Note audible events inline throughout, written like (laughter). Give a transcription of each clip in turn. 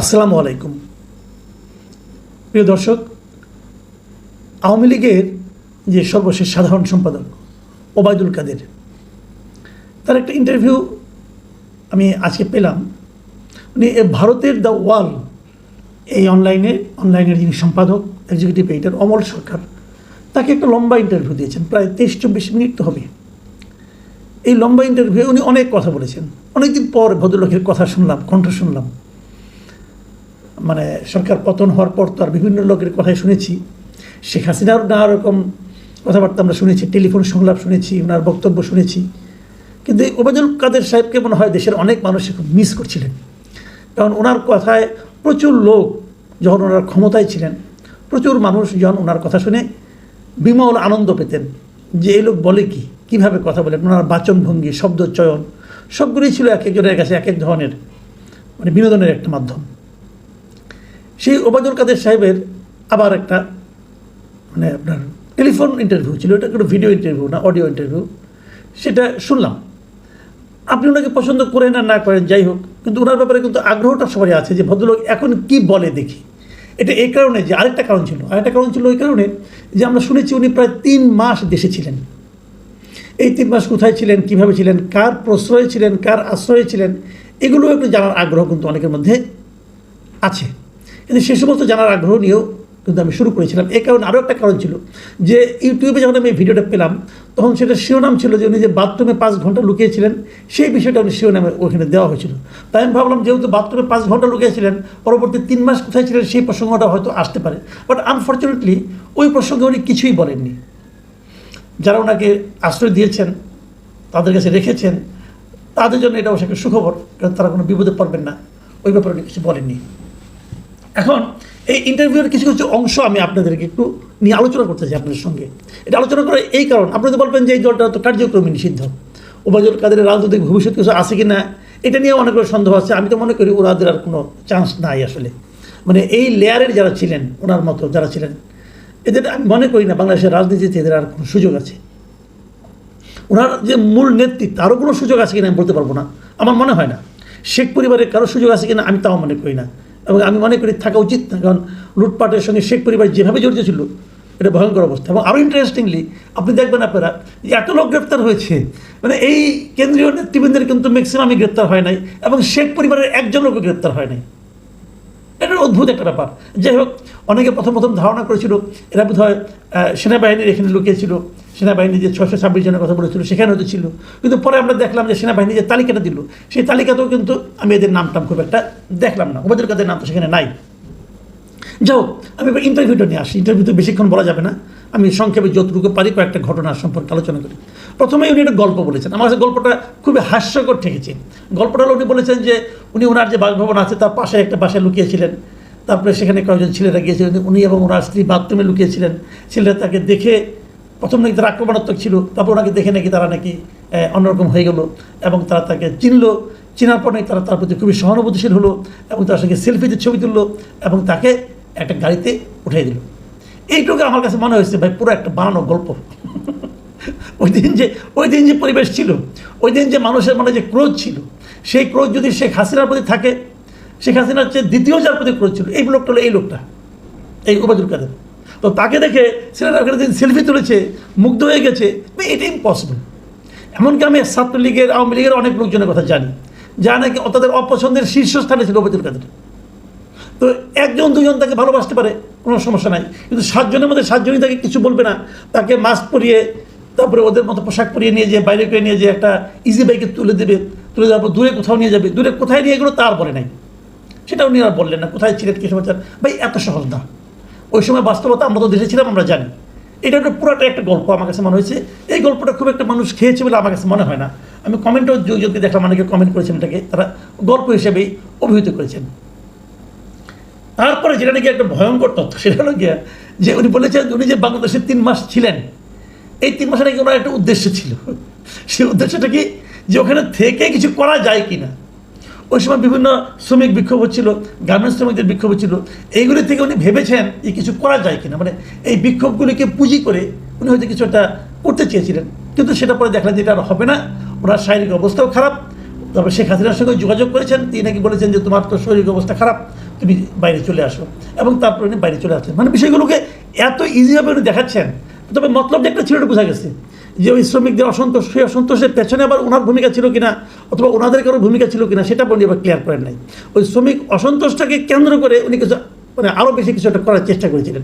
আসসালামু আলাইকুম। প্রিয় দর্শক, আওয়ামী লীগের যে সর্বশেষ সাধারণ সম্পাদক ওবায়দুল কাদের, তার একটা ইন্টারভিউ আমি আজকে পেলাম। উনি ভারতের দ্য ওয়াল, এই অনলাইনে অনলাইনের যিনি সম্পাদক এক্সিকিউটিভ এডিটর অমল সরকার, তাকে একটা লম্বা ইন্টারভিউ দিয়েছেন, প্রায় তেইশ চব্বিশ মিনিট তো হবে। এই লম্বা ইন্টারভিউ উনি অনেক কথা বলেছেন। অনেকদিন পর ভদ্রলোকের কথা শুনলাম, কণ্ঠ শুনলাম। মানে সরকার পতন হওয়ার পর তো আর বিভিন্ন লোকের কথাই শুনেছি। শেখ হাসিনার নানা রকম কথাবার্তা আমরা শুনেছি, টেলিফোন সংলাপ শুনেছি, ওনার বক্তব্য শুনেছি। কিন্তু ওবায়দুল কাদের সাহেবকে মনে হয়? দেশের অনেক মানুষ খুব মিস করছিলেন। কারণ ওনার কথায় প্রচুর লোক যখন ওনার ক্ষমতায় ছিলেন, প্রচুর মানুষ যখন ওনার কথা শুনে বিমল আনন্দ পেতেন যে এই লোক বলে কি, কীভাবে কথা বলেন? ওনার বাচনভঙ্গি শব্দ চয়ন সবগুলোই ছিল এক একজনের কাছে এক এক ধরনের মানে বিনোদনের একটা মাধ্যম। সেই ওবায়দুল কাদের সাহেবের আবার একটা মানে আপনার টেলিফোন ইন্টারভিউ ছিল, এটা কোনো ভিডিও ইন্টারভিউ না অডিও ইন্টারভিউ সেটা শুনলাম। আপনি ওনাকে পছন্দ করেন আর না করেন, যাই হোক, কিন্তু ওনার ব্যাপারে কিন্তু আগ্রহটা সবারই আছে যে ভদ্রলোক এখন কি বলে দেখি। এটা এই কারণে যে আরেকটা কারণ ছিল, আরেকটা কারণ ছিল ওই কারণে যে আমরা শুনেছি উনি প্রায় তিন মাস দেশে ছিলেন। এই তিন মাস কোথায় ছিলেন, কীভাবে ছিলেন, কার প্রশ্রয়ে ছিলেন, কার আশ্রয়ে ছিলেন এগুলো একটু জানার আগ্রহ কিন্তু অনেকের মধ্যে আছে। কিন্তু সে সমস্ত জানার আগ্রহ নিয়েও কিন্তু আমি শুরু করেছিলাম। এই কারণে আরও একটা কারণ ছিল যে ইউটিউবে যখন আমি ভিডিওটা পেলাম, তখন সেটা শিরোনাম ছিল যে উনি যে বাথরুমে পাঁচ ঘণ্টা লুকিয়েছিলেন, সেই বিষয়টা উনি শিরোনামে ওখানে দেওয়া হয়েছিল। তাই আমি ভাবলাম যেহেতু বাথরুমে পাঁচ ঘণ্টা লুকিয়েছিলেন, পরবর্তী তিন মাস কোথায় ছিলেন সেই প্রসঙ্গটা হয়তো আসতে পারে। বাট আনফর্চুনেটলি ওই প্রসঙ্গে উনি কিছুই বলেননি। যারা ওনাকে আশ্রয় দিয়েছেন, তাদের কাছে রেখেছেন, তাদের জন্য এটা অবশ্যই সুখবর, কারণ তারা কোনো বিপদে পড়বেন না। ওই ব্যাপারে কিছু বলেননি। এখন এই ইন্টারভিউর কিছু কিছু অংশ আমি আপনাদেরকে একটু নিয়ে আলোচনা করতে চাই আপনাদের সঙ্গে। এটা আলোচনা করে এই কারণ, আপনি তো বলবেন যে এই দলটা তো কার্যক্রমে নিষিদ্ধ। ওবায়দুল কাদের রাজনৈতিক ভবিষ্যৎ কিছু আছে কি না এটা নিয়ে অনেকগুলো সন্দেহ আছে। আমি তো মনে করি ওনাদের আর কোনো চান্স নাই আসলে। মানে এই লেয়ারের যারা ছিলেন, ওনার মতো যারা ছিলেন, এদের আমি মনে করি না বাংলাদেশের রাজনীতিতে এদের আর কোনো সুযোগ আছে। ওনার যে মূল নেতৃত্ব, আরও কোনো সুযোগ আছে কিনা আমি বলতে পারব না। আমার মনে হয় না। শেখ পরিবারের কারও সুযোগ আছে কিনা আমি তাও মনে করি না। এবং আমি মনে করি থাকা উচিত না, কারণ লুটপাটের সঙ্গে শেখ পরিবার যেভাবে জড়িত ছিল, এটা ভয়ঙ্কর অবস্থা। এবং আরও ইন্টারেস্টিংলি আপনি দেখবেন আপনারা যে এত লোক গ্রেপ্তার হয়েছে মানে এই কেন্দ্রীয় নেতৃবৃন্দের কিন্তু ম্যাক্সিমামই গ্রেপ্তার হয় নাই, এবং শেখ পরিবারের একজন লোকও গ্রেপ্তার হয় নাই। এটা অদ্ভুত একটা ব্যাপার। যাই হোক, অনেকে প্রথম প্রথম ধারণা করেছিল, এরা বোধ হয় সেনাবাহিনীর এখানে লুকিয়েছিল। সেনাবাহিনী যে ছশো ছাব্বিশ জনের কথা বলেছিল সেখানে হয়তো ছিল। কিন্তু পরে আমরা দেখলাম যে সেনাবাহিনী যে তালিকাটা দিল, সেই তালিকাতেও কিন্তু আমি এদের নাম টাম খুব একটা দেখলাম না। ওবায়দুল কাদের নাম তো সেখানে নাই। যাও আমি এবার ইন্টারভিউটা নিয়ে আসি। ইন্টারভিউ তো বেশিক্ষণ বলা যাবে না। আমি সংক্ষেপে যতটুকু পারি কয়েকটা ঘটনা সম্পর্কে আলোচনা করি। প্রথমেই উনি একটা গল্প বলেছেন। আমার কাছে গল্পটা খুবই হাস্যকর ঠেকেছে। গল্পটা হলো উনি বলেছেন যে, উনি ওনার যে বাসভবন আছে, তার পাশে একটা বাসায় লুকিয়েছিলেন। তারপরে সেখানে কয়েকজন ছেলেরা গিয়েছিলেন। উনি এবং ওনার স্ত্রী বাথরুমে লুকিয়েছিলেন। ছেলেরা তাকে দেখে প্রথম নাকি তারা আক্রমণাত্মক ছিল, তারপর ওনাকে দেখে নাকি তারা নাকি অন্যরকম হয়ে গেল এবং তারা তাকে চিনলো। চেনার পর নাকি তারা তার প্রতি খুবই সহানুভূতিশীল হলো এবং তার সঙ্গে সেলফিতে ছবি তুললো এবং তাকে একটা গাড়িতে উঠিয়ে দিল। এইটুকু আমার কাছে মনে হয়েছে, ভাই, পুরো একটা বানানো গল্প। (laughs) ওই দিন যে, ওই দিন যে পরিবেশ ছিল, ওই দিন যে মানুষের মনে যে ক্রোধ ছিল, সেই ক্রোধ যদি শেখ হাসিনার প্রতি থাকে, শেখ হাসিনার চেয়ে দ্বিতীয় যার প্রতি ক্রোধ ছিল, এই লোকটা হলো এই লোকটা, এই ওবায়দুল কাদের। তো তাকে দেখে ছেলেরা ওখানে সেলফি তুলেছে, মুগ্ধ হয়ে গেছে। ভাই এটা ইম্পসিবল এমনকি আমি ছাত্রলীগের, আওয়ামী লীগের অনেক লোকজনের কথা জানি। যা নাকি তাদের অপছন্দের শীর্ষস্থানে ছিল ওবায়দুল কাদের তো একজন, দুজন তাকে ভালোবাসতে পারে, কোনো সমস্যা নাই। কিন্তু সাতজনের মধ্যে সাতজনই তাকে কিছু বলবে না। তাকে মাস্ক পরিয়ে, তারপরে ওদের মতো পোশাক পরিয়ে নিয়ে যে বাইরে করে নিয়ে যে একটা ইজি বাইকে তুলে দেবে। তুলে দেওয়ার পর দূরে কোথাও নিয়ে যাবে। দূরে কোথায় নিয়ে গেলো তার বলে নাই। সেটা উনি আর বললেন না। কোথায় ছিলেন, কী সমাচার? ভাই, এত সহজ না। ওই সময় বাস্তবতা আমরা তো দেশে ছিলাম আমরা জানি। এটা একটা পুরোটা একটা গল্প আমার কাছে মনে হয়েছে। এই গল্পটা খুব একটা মানুষ খেয়েছে বলে আমার কাছে মনে হয় না। আমি কমেন্টও যদি দেখলাম, অনেকে কমেন্ট করেছেন এটাকে, তারা গল্প হিসেবেই অভিহিত করেছেন। তারপরে যেটা নাকি একটা ভয়ঙ্কর তথ্য, সেটা হলো গিয়া যে উনি বলেছেন উনি যে বাংলাদেশে তিন মাস ছিলেন, এই তিন মাসে নাকি ওনার একটা উদ্দেশ্য ছিল। সেই উদ্দেশ্যটা কি যে ওখানে থেকে কিছু করা যায় কি না ওই সময় বিভিন্ন শ্রমিক বিক্ষোভ হচ্ছিল গার্মেন্টস শ্রমিকদের বিক্ষোভ হচ্ছিল এইগুলি থেকে উনি ভেবেছেন যে কিছু করা যায় কিনা। মানে এই বিক্ষোভগুলিকে পুঁজি করে উনি হয়তো কিছু একটা করতে চেয়েছিলেন। কিন্তু সেটা পরে দেখলেন যে এটা আর হবে না। ওনার শারীরিক অবস্থাও খারাপ। তারপর শেখ হাসিনার সঙ্গে যোগাযোগ করেছেন। তিনি নাকি বলেছেন যে, তোমার তো শরীরিক অবস্থা খারাপ, তুমি বাইরে চলে আসো। এবং তারপরে উনি বাইরে চলে আসলেন মানে বিষয়গুলোকে এত ইজিভাবে উনি দেখাচ্ছেন, তবে মতলব যে একটা ছিল বোঝা গেছে। যে ওই শ্রমিকদের অসন্তোষ, সেই অসন্তোষের পেছনে আবার ওনার ভূমিকা ছিল কিনা অথবা ওনাদের কারও ভূমিকা ছিল কিনা, সেটা উনি আবার ক্লিয়ার করেন নাই। ওই শ্রমিক অসন্তোষটাকে কেন্দ্র করে উনি কিছু মানে আরও বেশি কিছু একটা করার চেষ্টা করেছিলেন।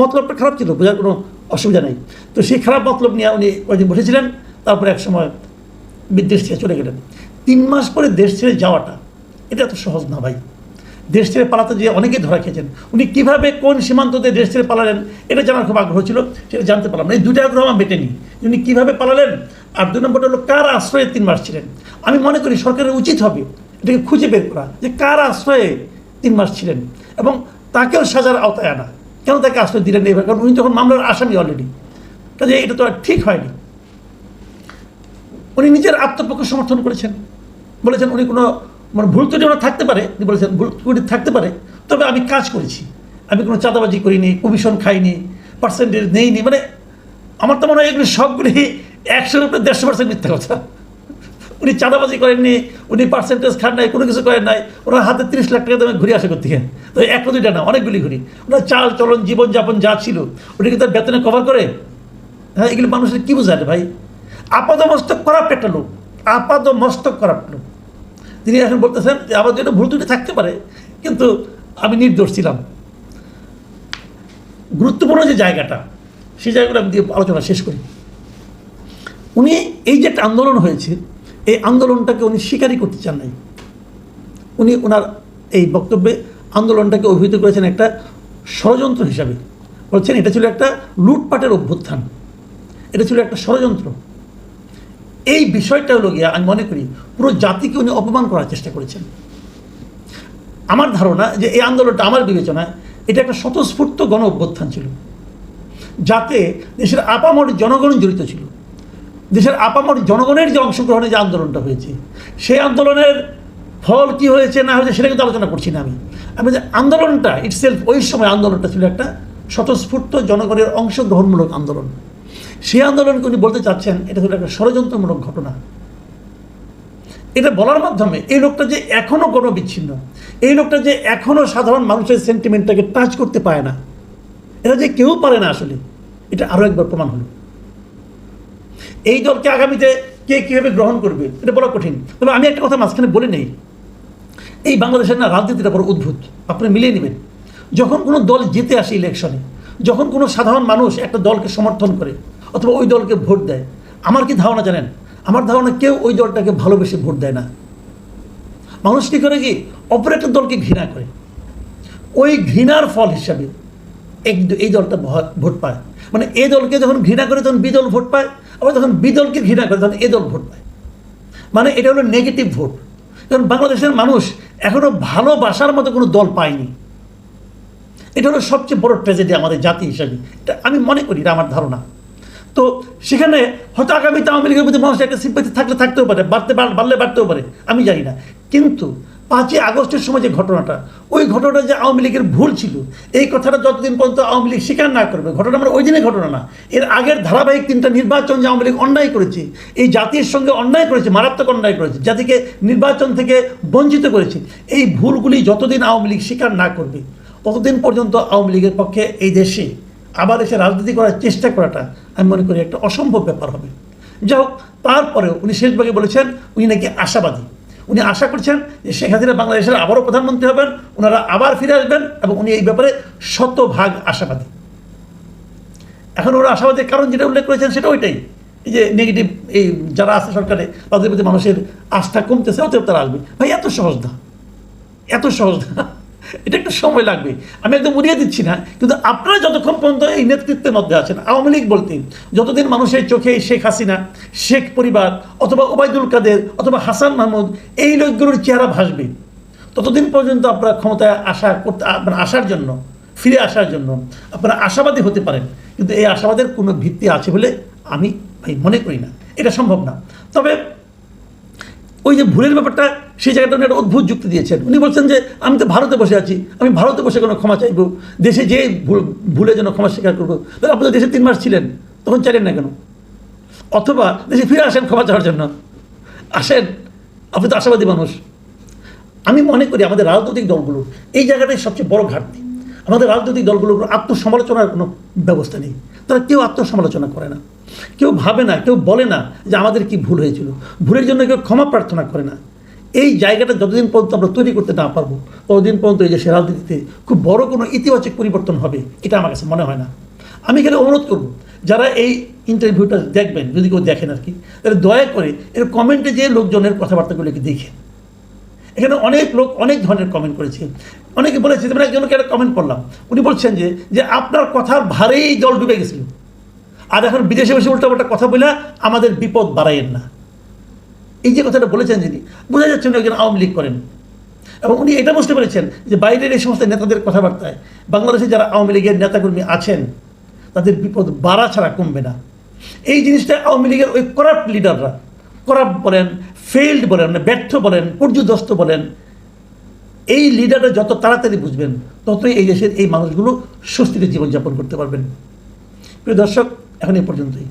মতলবটা খারাপ ছিল, বোঝার কোনো অসুবিধা নেই। তো সেই খারাপ মতলব নিয়ে উনি কয়েকদিন বসেছিলেন, তারপরে এক সময় বিদেশ ছেড়ে চলে গেলেন। তিন মাস পরে দেশ ছেড়ে যাওয়াটা, এটা এত সহজ না ভাই। দেশ ছেড়ে পালাতে গিয়ে অনেকেই ধরা খেয়েছেন। উনি কীভাবে কোন সীমান্ত দিয়ে দেশ ছেড়ে পালালেন, এটা জানার খুব আগ্রহ ছিল, সেটা জানতে পারলাম না। এই দুইটা আগ্রহ আমার মেটেনি উনি কীভাবে পালালেন আর দুই নম্বরটা হলো, কার আশ্রয়ে তিন মাস ছিলেন? আমি মনে করি সরকারের উচিত হবে এটাকে খুঁজে বের করা যে কার আশ্রয়ে তিন মাস ছিলেন এবং তাকেও সাজার আওতায় আনা। কেন তাকে আশ্রয় দিলেন এইভাবে কারণ উনি তখন মামলার আসামি অলরেডি কাজে এটা তো আর ঠিক হয়নি। উনি নিজের আত্মপক্ষ সমর্থন করেছেন। বলেছেন উনি কোনো মানে ভুল ত্রুটি ওনার থাকতে পারে উনি বলেছেন ভুল ত্রুটি থাকতে পারে, তবে আমি কাজ করেছি। আমি কোনো চাঁদাবাজি করিনি, কমিশন খাইনি পার্সেন্টেজ নেইনি মানে আমার তো মনে হয় এগুলি সবগুলি একশোর উপরে দেড়শো পার্সেন্ট মিথ্যা কথা। উনি চাঁদাবাজি করেননি, উনি পার্সেন্টেজ খান নাই, কোনো কিছু করেন নাই, ওনার হাতে তিরিশ লাখ টাকা দামে ঘুরে আসে করতে তো একটা দুইটা না, অনেকগুলি ঘুরি। ওনার চাল, চলন জীবনযাপন যা ছিল, উনি কি তার বেতনে কভার করে? হ্যাঁ এগুলি মানুষের কী বোঝায় ভাই? আপাদ মস্তক করাপ্ট একটা লোক আপাদ মস্তক করাপ্ট লোক। তিনি এখন বলতেছেন যে আমার জন্য ভুল ত্রুটি থাকতে পারে, কিন্তু আমি নির্দোষ ছিলাম। গুরুত্বপূর্ণ যে জায়গাটা, সেই জায়গাগুলো আমি দিয়ে আলোচনা শেষ করি। উনি এই যে একটা আন্দোলন হয়েছে, এই আন্দোলনটাকে উনি স্বীকারই করতে চান নাই। উনি ওনার এই বক্তব্যে আন্দোলনটাকে অভিহিত করেছেন একটা ষড়যন্ত্র হিসাবে। বলছেন এটা ছিল একটা লুটপাটের অভ্যুত্থান। এটা ছিল একটা ষড়যন্ত্র। এই বিষয়টা হলো গিয়া আমি মনে করি পুরো জাতিকে উনি অপমান করার চেষ্টা করেছেন। আমার ধারণা যে এই আন্দোলনটা, আমার বিবেচনায় এটা একটা স্বতঃস্ফূর্ত গণ অভ্যুত্থান ছিল। যাতে দেশের আপামর জনগণ জড়িত ছিল। দেশের আপামর জনগণের যে অংশগ্রহণে যে আন্দোলনটা হয়েছে, সেই আন্দোলনের ফল কি হয়েছে, না হয়েছে, সেটা কিন্তু আলোচনা করছি না আমি। আমি যে আন্দোলনটা ইটসেলফ ওই সময় আন্দোলনটা ছিল একটা স্বতঃস্ফূর্ত জনগণের অংশগ্রহণমূলক আন্দোলন। সেই আন্দোলনকে উনি বলতে চাচ্ছেন, এটা হলো একটা ষড়যন্ত্রমূলক ঘটনা। এটা বলার মাধ্যমে এই লোকটা যে এখনও কোনো বিচ্ছিন্ন এই লোকটা যে এখনও সাধারণ মানুষের সেন্টিমেন্টটাকে টাচ করতে পারে না, এটা যে কেউ পারে না আসলে, এটা আরও একবার প্রমাণ হলো। এই দলকে আগামীতে কে কীভাবে গ্রহণ করবে, এটা বলা কঠিন। তবে আমি একটা কথা মাঝখানে বলে নেই। এই বাংলাদেশের না রাজনীতিটা বড় উদ্ভুত, আপনি মিলিয়ে নেবেন। যখন কোনো দল জিতে আসে ইলেকশনে যখন কোনো সাধারণ মানুষ একটা দলকে সমর্থন করে অথবা ওই দলকে ভোট দেয়। আমার কি ধারণা জানেন? আমার ধারণা কেউ ওই দলটাকে ভালোবেসে ভোট দেয় না। মানুষ কী করে কি? অপর একটা দলকে ঘৃণা করে। ওই ঘৃণার ফল হিসাবে এক এই দলটা ভোট পায়। মানে এ দলকে যখন ঘৃণা করে, তখন বিদল ভোট পায়। আবার যখন বিদলকে ঘৃণা করে, তখন এ দল ভোট পায়। মানে এটা হলো নেগেটিভ ভোট কারণ বাংলাদেশের মানুষ এখনও ভালোবাসার মতো কোনো দল পায়নি। এটা হলো সবচেয়ে বড় ট্র্যাজেডি আমাদের জাতি হিসাবে। এটা আমি মনে করি, এটা আমার ধারণা। তো সেখানে হয়তো আগামীতে আওয়ামী লীগের প্রতি মানুষের একটা সিম্পাতি থাকলে থাকতেও পারে, বাড়তে বাড়লে বাড়তেও পারে, আমি জানি না। কিন্তু পাঁচই আগস্টের সময় যে ঘটনাটা, ওই ঘটনাটা যে আওয়ামী লীগের ভুল ছিল, এই কথাটা যতদিন পর্যন্ত আওয়ামী লীগ স্বীকার না করবে ঘটনা আমরা ওই দিনের ঘটনা না। এর আগের ধারাবাহিক তিনটা নির্বাচন যে আওয়ামী লীগ অন্যায় করেছে, এই জাতির সঙ্গে অন্যায় করেছে, মারাত্মক অন্যায় করেছে, জাতিকে নির্বাচন থেকে বঞ্চিত করেছে, এই ভুলগুলি যতদিন আওয়ামী লীগ স্বীকার না করবে, ততদিন পর্যন্ত আওয়ামী লীগের পক্ষে এই দেশে আবার এসে রাজনীতি করার চেষ্টা করাটা আমি মনে করি একটা অসম্ভব ব্যাপার হবে। যাই হোক তারপরেও উনি শেষভাগে বলেছেন, উনি নাকি আশাবাদী। উনি আশা করছেন যে শেখ হাসিনা বাংলাদেশের আবারও প্রধানমন্ত্রী হবেন ওনারা আবার ফিরে আসবেন এবং উনি এই ব্যাপারে শতভাগ আশাবাদী। এখন ওরা আশাবাদের কারণ যেটা উল্লেখ করেছেন সেটা ওইটাই। এই যে নেগেটিভ এই যারা আছে সরকারে, তাদের প্রতি মানুষের আস্থা কমতেছে, অতএব তারা আসবে। ভাই, এত সহজ না এত সহজ না এটা একটু সময় লাগবে। আমি একদম উড়িয়ে দিচ্ছি না, কিন্তু আপনারা যতক্ষণ পর্যন্ত এই নেতৃত্বের মধ্যে আছেন, আওয়ামী লীগ বলতে, যতদিন মানুষের চোখে শেখ হাসিনা, শেখ পরিবার, অথবা ওবায়দুল কাদের, অথবা হাসান মাহমুদ, এই লোকগুলোর চেহারা ভাসবে। ততদিন পর্যন্ত আপনারা ক্ষমতায় আশা করতে মানে আসার জন্য, ফিরে আসার জন্য আপনারা আশাবাদী হতে পারেন, কিন্তু এই আশাবাদের কোনো ভিত্তি আছে বলে আমি ভাই মনে করি না। এটা সম্ভব না। তবে ওই যে ভুলের ব্যাপারটা, সেই জায়গাটা উনি একটা অদ্ভুত যুক্তি দিয়েছেন। উনি বলছেন যে, আমি তো ভারতে বসে আছি, আমি ভারতে বসে কোনো ক্ষমা চাইব, দেশে যে ভুল, ভুলের জন্য ক্ষমা স্বীকার করব। তাহলে আপনি তো দেশে তিন মাস ছিলেন, তখন চাইলেন না কেন? অথবা দেশে ফিরে আসেন ক্ষমা চাওয়ার জন্য। আসেন, আপনি তো আশাবাদী মানুষ। আমি মনে করি আমাদের রাজনৈতিক দলগুলোর এই জায়গাটাই সবচেয়ে বড় ঘাটতি। আমাদের রাজনৈতিক দলগুলোর উপর আত্মসমালোচনার কোনো ব্যবস্থা নেই। তারা কেউ আত্মসমালোচনা করে না। কেউ ভাবে না, কেউ বলে না যে আমাদের কি ভুল হয়েছিল। ভুলের জন্য কেউ ক্ষমা প্রার্থনা করে না। এই জায়গাটা যতদিন পর্যন্ত আমরা তৈরি করতে না পারব, ততদিন পর্যন্ত এই দেশের রাজনীতিতে খুব বড় কোনো ইতিবাচক পরিবর্তন হবে, এটা আমার কাছে মনে হয় না। আমি এখানে অনুরোধ করব, যারা এই ইন্টারভিউটা দেখবেন, যদি কেউ দেখেন আর কি, তাহলে দয়া করে এর কমেন্টে যে লোকজনের কথাবার্তাগুলোকে দেখেন। এখানে অনেক লোক অনেক ধরনের কমেন্ট করেছে। অনেকে বলেছে যেমন একজনকে একটা কমেন্ট করলাম? উনি বলছেন যে যে আপনার কথার ভারেই জল ডুবে গেছিল। আর এখন বিদেশে বসে উল্টাপাল্টা কথা বলে আমাদের বিপদ বাড়াইয়েন না। এই যে কথাটা বলেছেন যিনি, বোঝা যাচ্ছে উনি একজন আওয়ামী লীগ করেন। এবং উনি এটা বুঝতে পেরেছেন যে বাইরের এই সমস্ত নেতাদের কথাবার্তায় বাংলাদেশে যারা আওয়ামী লীগের নেতাকর্মী আছেন, তাদের বিপদ বাড়া ছাড়া কমবে না। এই জিনিসটা আওয়ামী লীগের ওই করাপ্ট লিডাররা করাপ্ট বলেন ফেইল্ড বলেন মানে ব্যর্থ বলেন, পর্যদস্ত বলেন, এই লিডাররা যত তাড়াতাড়ি বুঝবেন, ততই এই দেশের এই মানুষগুলো স্বস্তিতে জীবনযাপন করতে পারবেন। প্রিয় দর্শক, এখন এই পর্যন্তই।